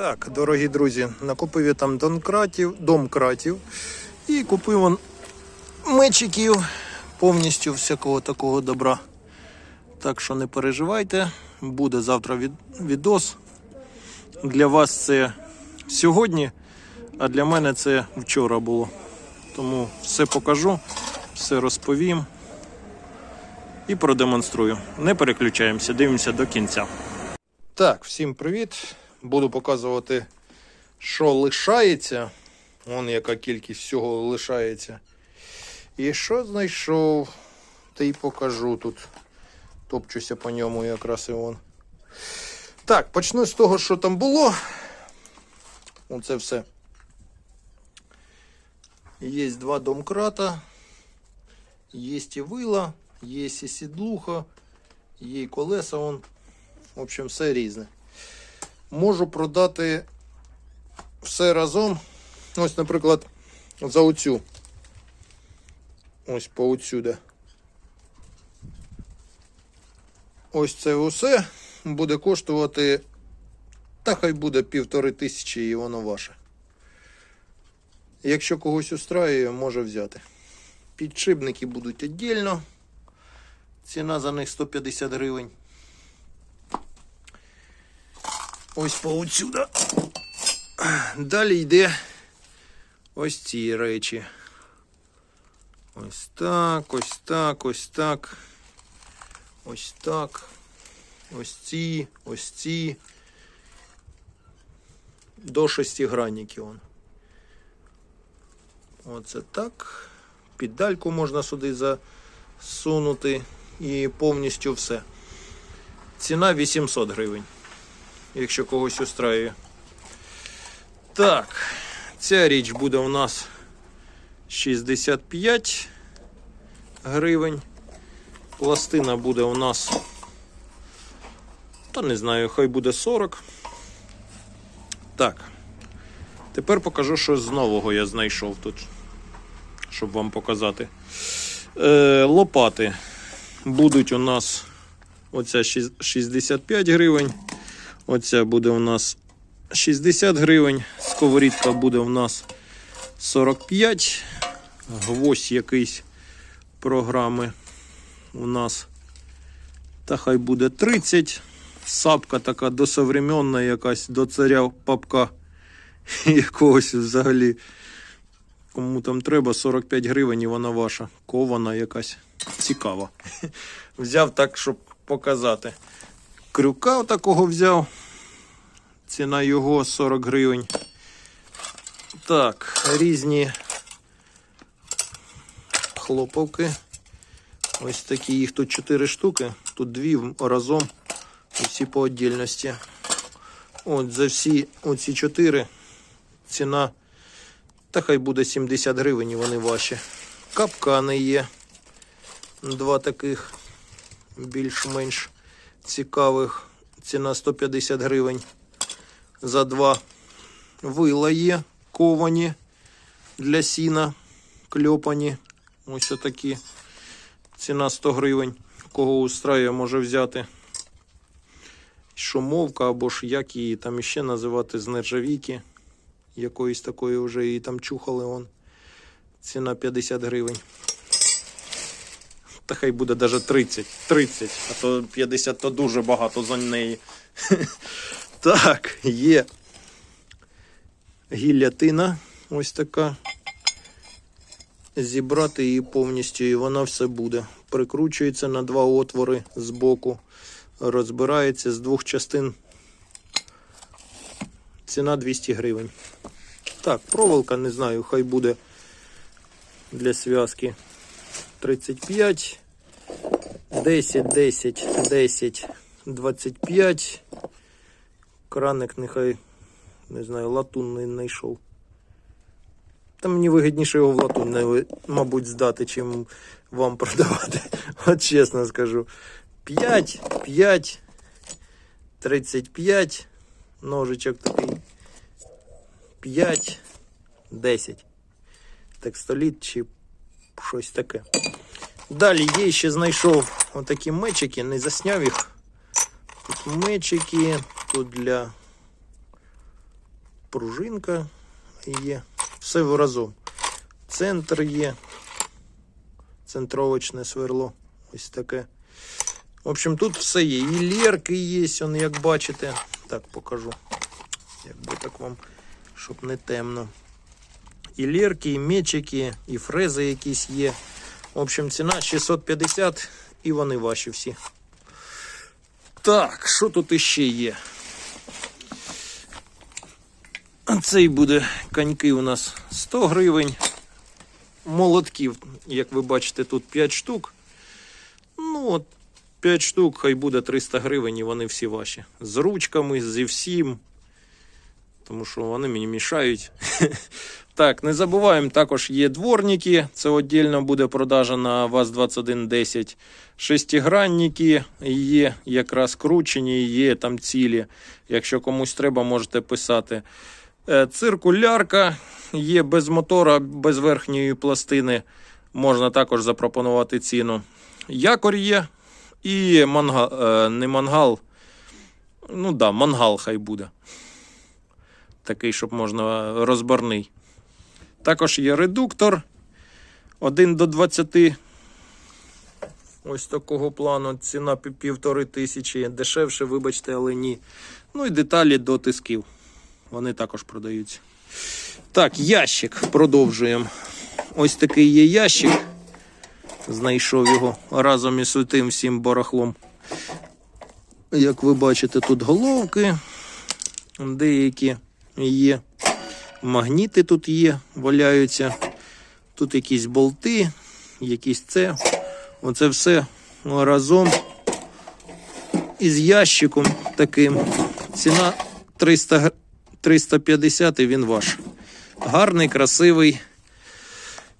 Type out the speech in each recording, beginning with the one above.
Так, дорогі друзі, накупив я там донкратів, домкратів і купив он мечиків, повністю всякого такого добра. Так що не переживайте, буде завтра від, відос. Для вас це сьогодні, а для мене це вчора було. Тому все покажу, все розповім і продемонструю. Не переключаємося, дивимося до кінця. Так, всім привіт. Буду показувати, що лишається. Вон яка кількість всього лишається. І що знайшов, та й покажу тут. Топчуся по ньому якраз і вон. Так, почну з того, що там було. Оце все. Є два домкрата, є і вила, є і сідлуха, є і колеса. Вон. В общем, все різне. Можу продати все разом. Ось, наприклад, за оцю. Ось по оцюди. Ось це усе буде коштувати. Та хай буде півтори тисячі і воно ваше. Якщо когось устраює, може взяти. Підшипники будуть віддільно. Ціна за них 150 гривень. Ось поотсюда. Далі йде ось ці речі. Ось так, ось так, ось так. Ось так. Ось ці, ось ці. До шестигранників. Оце так. Піддальку можна сюди засунути і повністю все. Ціна 800 гривень якщо когось устраює. Так, ця річ буде у нас 65 гривень. Пластина буде у нас, та не знаю, хай буде 40. Так. Тепер покажу, що з нового я знайшов тут, щоб вам показати. Е, лопати будуть у нас оця 65 гривень. Оця буде у нас 60 гривень. Сковорідка буде у нас 45. Гвоздь якийсь програми у нас. Та хай буде 30. Сапка така досовременна якась до царя папка якогось взагалі. Кому там треба 45 гривень і вона ваша. Кована якась цікава. Взяв так, щоб показати крюка такого взяв. Ціна його 40 гривень. Так, різні хлоповки. Ось такі, їх тут 4 штуки, тут дві разом, і всі по віддільності. От за всі оці 4 ціна, та хай буде 70 гривень вони ваші. Капкани є. Два таких більш-менш цікавих. Ціна 150 гривень за два. Вила є ковані для сіна, кльопані. Ось такі. Ціна 100 гривень. Кого устраює, може взяти. Шумовка або ж як її там іще називати з нержавійки. Якоїсь такої вже її там чухали он. Ціна 50 гривень. Та хай буде навіть 30, 30, а то 50 то дуже багато за неї. Так, є гіллятина ось така. Зібрати її повністю, і вона все буде. Прикручується на два отвори з боку, розбирається з двох частин. Ціна 200 гривень. Так, проволока, не знаю, хай буде для зв'язки 35, 10, 10, 10, 25. Краник нехай, не знаю, латунний знайшов. Та мені вигідніше його в латунний, мабуть, здати, чим вам продавати. От чесно скажу. 5, 5, 35, ножичок такий. 5, 10. Текстоліт чи щось таке. Далі є ще знайшов отакі мечики, не засняв їх. Тут мечики, тут для пружинка є. Все разом. Центр є. Центровочне сверло. Ось таке. В общем, тут все є. І лірки є, он, як бачите. Так, покажу. Якби так вам, щоб не темно. І лірки, і мечики, і фрези якісь є. В общем, ціна 650 і вони ваші всі. Так, що тут іще є? Цей буде коньки у нас 100 гривень. Молотків, як ви бачите, тут 5 штук. Ну, от 5 штук, хай буде 300 гривень, і вони всі ваші. З ручками, зі всім. Тому що вони мені мішають. Так, не забуваємо, також є дворники. Це віддільно буде продажа на ВАЗ-2110. Шестигранники є якраз кручені, є там цілі. Якщо комусь треба, можете писати. Е, Циркулярка є без мотора, без верхньої пластини. Можна також запропонувати ціну. Якорь є і мангал, е, не мангал. Ну да, мангал хай буде. Такий, щоб можна розборний. Також є редуктор 1 до 20. Ось такого плану. Ціна півтори тисячі. Дешевше, вибачте, але ні. Ну і деталі до тисків. Вони також продаються. Так, ящик продовжуємо. Ось такий є ящик. Знайшов його разом із тим всім барахлом. Як ви бачите, тут головки деякі є. Магніти тут є, валяються. Тут якісь болти, якісь це. Оце все разом із ящиком таким. Ціна 300, 350 і він ваш. Гарний, красивий,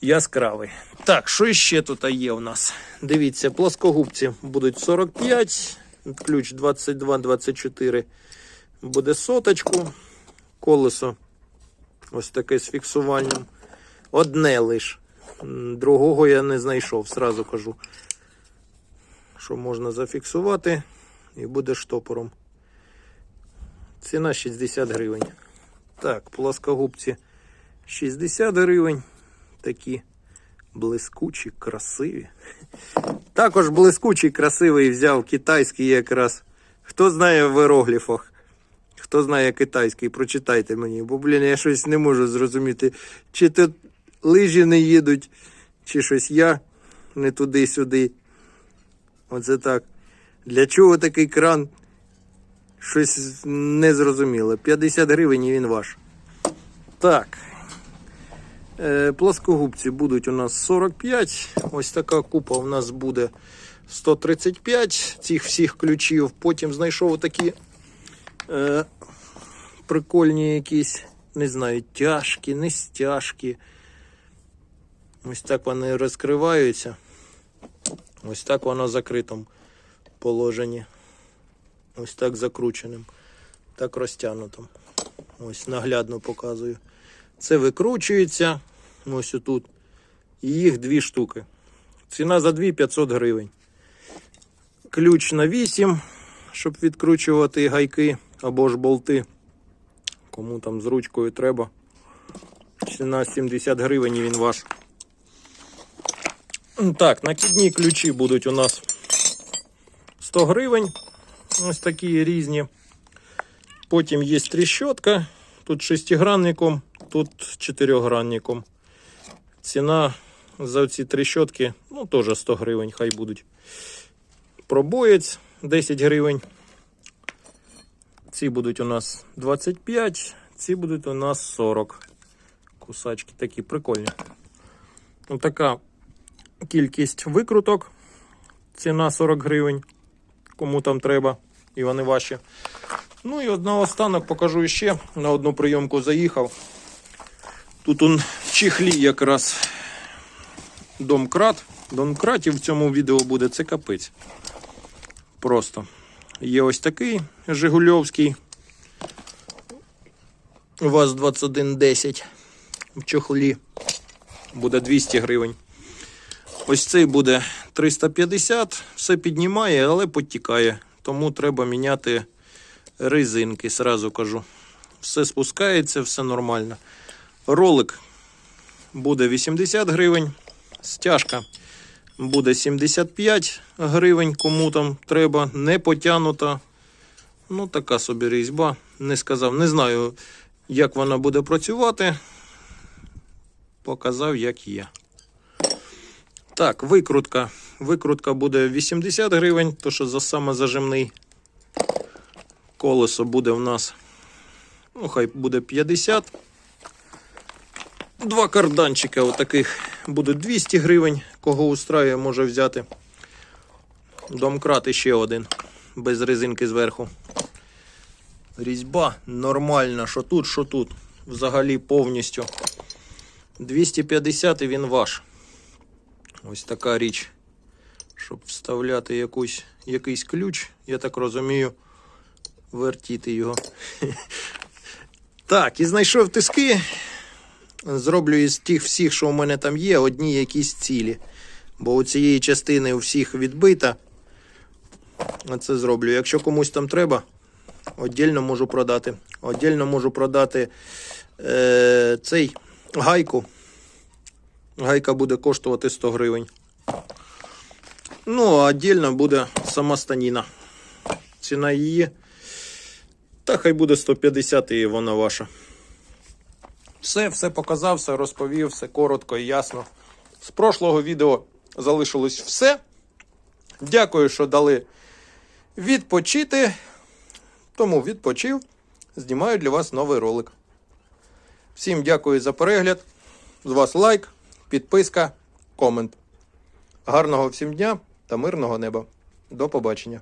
яскравий. Так, що ще тут є у нас? Дивіться, плоскогубці будуть 45, ключ 22-24 буде соточку, колесо ось таке з фіксуванням. Одне лиш. Другого я не знайшов, сразу кажу. Що можна зафіксувати і буде штопором. Ціна 60 гривень. Так, плоскогубці 60 гривень. Такі блискучі, красиві. Також блискучий, красивий взяв китайський якраз. Хто знає в іерогліфах? Хто знає китайський, прочитайте мені, бо, блін, я щось не можу зрозуміти. Чи тут лижі не їдуть, чи щось я не туди-сюди. Оце так. Для чого такий кран? Щось незрозуміле. 50 гривень і він ваш. Так. Е, плоскогубці будуть у нас 45. Ось така купа у нас буде 135 цих всіх ключів. Потім знайшов такі е, прикольні якісь, не знаю, тяжкі, не стяжкі. Ось так вони розкриваються. Ось так воно в закритому положенні. Ось так закрученим. Так розтягнутим. Ось наглядно показую. Це викручується. Ось отут. І їх дві штуки. Ціна за дві 500 гривень. Ключ на 8, щоб відкручувати гайки або ж болти. Кому там з ручкою треба. Ціна 70 гривень він ваш. Так, накидні ключі будуть у нас 100 гривень. Ось такі різні. Потім є тріщотка. Тут шестигранником, тут чотирьохгранником. Ціна за ці тріщотки, ну, теж 100 гривень, хай будуть. Пробоєць 10 гривень. Ці будуть у нас 25, ці будуть у нас 40. Кусачки такі прикольні. Ось така кількість викруток. Ціна 40 гривень. Кому там треба, і вони ваші. Ну і одна останок покажу ще. На одну прийомку заїхав. Тут он в чехлі якраз домкрат. Домкратів в цьому відео буде це капець. Просто. Є ось такий Жигульовський. ВАЗ-2110 в чохлі. Буде 200 гривень. Ось цей буде 350, все піднімає, але потікає. Тому треба міняти резинки, сразу кажу. все спускається, все нормально. Ролик буде 80 гривень, стяжка буде 75 гривень, кому там треба, не потягнута. Ну, така собі різьба. Не сказав, не знаю, як вона буде працювати. Показав, як є. Так, викрутка. Викрутка буде 80 гривень, то що за саме зажимний. Колесо буде в нас. Ну, хай буде 50. Два карданчика отаких буде 200 гривень. Кого устраює, може взяти. Домкрат ще один. Без резинки зверху. Різьба нормальна, що тут, що тут. Взагалі повністю. 250 і він ваш. Ось така річ. Щоб вставляти якусь, якийсь ключ, я так розумію, вертіти його. Так, і знайшов тиски. Зроблю із тих всіх, що у мене там є, одні якісь цілі. Бо у цієї частини у всіх відбита. Оце зроблю. Якщо комусь там треба, Отдільно можу продати. Отдільно можу продати е, цей гайку. Гайка буде коштувати 100 гривень. Ну, а отдільно буде сама станіна. Ціна її. Та хай буде 150 і вона ваша. Все, все показав, все розповів, все коротко і ясно. З прошлого відео залишилось все. Дякую, що дали відпочити. Тому відпочив, знімаю для вас новий ролик. Всім дякую за перегляд. З вас лайк, підписка, комент. Гарного всім дня та мирного неба. До побачення.